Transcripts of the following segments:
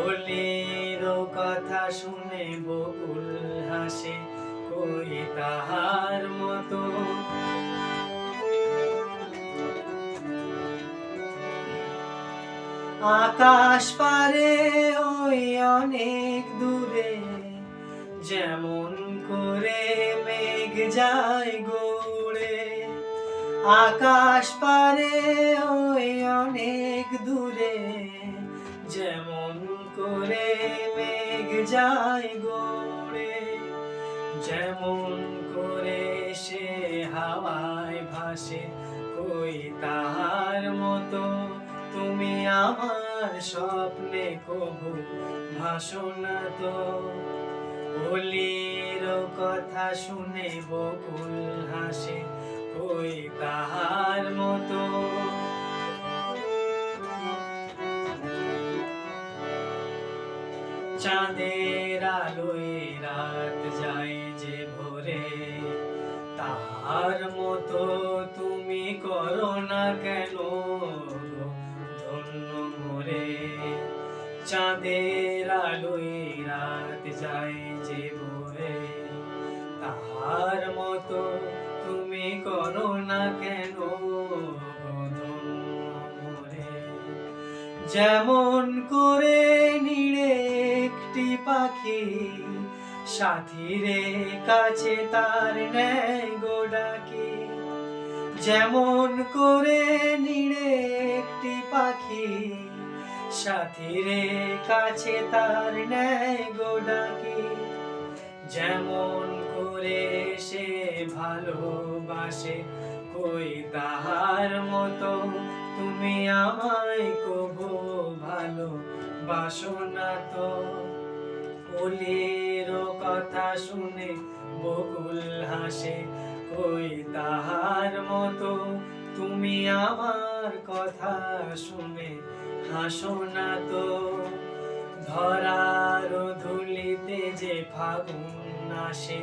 অলির কথা শুনে বকুল হাসে, কই তাহার মতো? আকাশ পারে ওই অনেক দূরে, যেমন করে মেঘ যায় গৌড়ে। আকাশ পারে ওই মেঘ যায় গৌড়ে, যেমন করে সে হাওয়ায় ভাসে। কই তাহার মতো তুমি আমার স্বপ্নে কবু, ভাসো না তো। বলির কথা শুনে বকুল হাসে, কই তাহার মতো চাঁদের আলোয় রাত যায় যে ভোরে। তাহার মতো তুমি করো না কেন ধন্য মোরে? চাঁদের আলোয় রাত যায় যে ভোরে। তাহার মতো তুমি করো না কেন যেমন করে নিড়ে পাখি। সাথীরে কাছে তার নেয় গোডাকি যেমন করে নিড়ে একটি পাখি, সাথীরে কাছে তার নেয় গোডাকি যেমন করে সে ভালোবাসে, কই তাহার মতো তুমি আমায় কবু ভালো বাসো না তো? অলির কথা শুনে বকুল হাসে, কই তাহার মতো তুমি আমার কথা শুনে হাসো না তো। ধরার ধুলিতে যে ফাগুন আসে,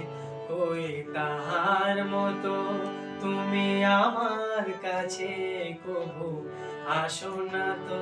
কই তাহার মতো তুমি আমার কাছে কবু আসো না তো।